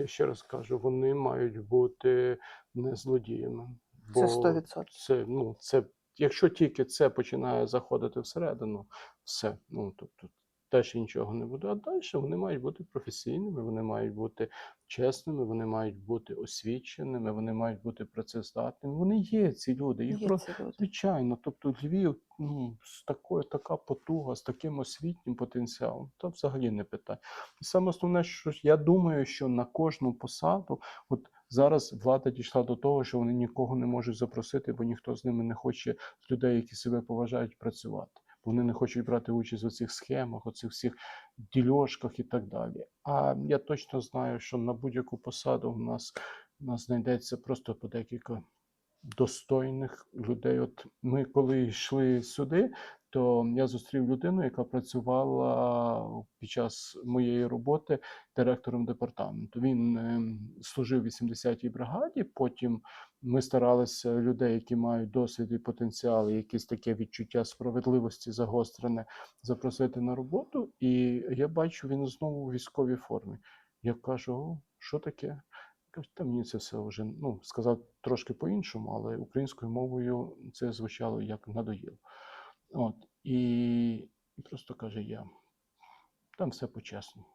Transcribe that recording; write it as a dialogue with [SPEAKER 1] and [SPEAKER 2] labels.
[SPEAKER 1] Я ще раз кажу, вони мають бути не злодіями.
[SPEAKER 2] Це
[SPEAKER 1] бо
[SPEAKER 2] 100%.
[SPEAKER 1] Це, ну, це, якщо тільки це починає заходити всередину, все. Ну, тобто, теж нічого не буде. А далі вони мають бути професійними, вони мають бути чесними, вони мають бути освіченими, вони мають бути працездатними. Вони є ці люди. Їх
[SPEAKER 2] Є
[SPEAKER 1] просто
[SPEAKER 2] ці люди.
[SPEAKER 1] Звичайно, тобто Львів ну, з такою така потуга, з таким освітнім потенціалом, то взагалі не питання. І саме основне, що я думаю, що на кожну посаду, от зараз влада дійшла до того, що вони нікого не можуть запросити, бо ніхто з ними не хоче людей, які себе поважають, працювати. Вони не хочуть брати участь у цих схемах, у цих всіх дільошках і так далі. А я точно знаю, що на будь-яку посаду в нас, в нас знайдеться просто по декілька достойних людей. От ми коли йшли сюди, то я зустрів людину, яка працювала під час моєї роботи директором департаменту. Він ем, служив в 80-й бригаді. Потім ми старалися людей, які мають досвід і потенціал, і якесь таке відчуття справедливості загострене, запросити на роботу. І я бачу, він знову у військовій формі. Я кажу: о, що таке? Та мені це все вже ну, сказав трошки по-іншому, але українською мовою це звучало як надоїло. От, і, просто каже: я там все по-чесному.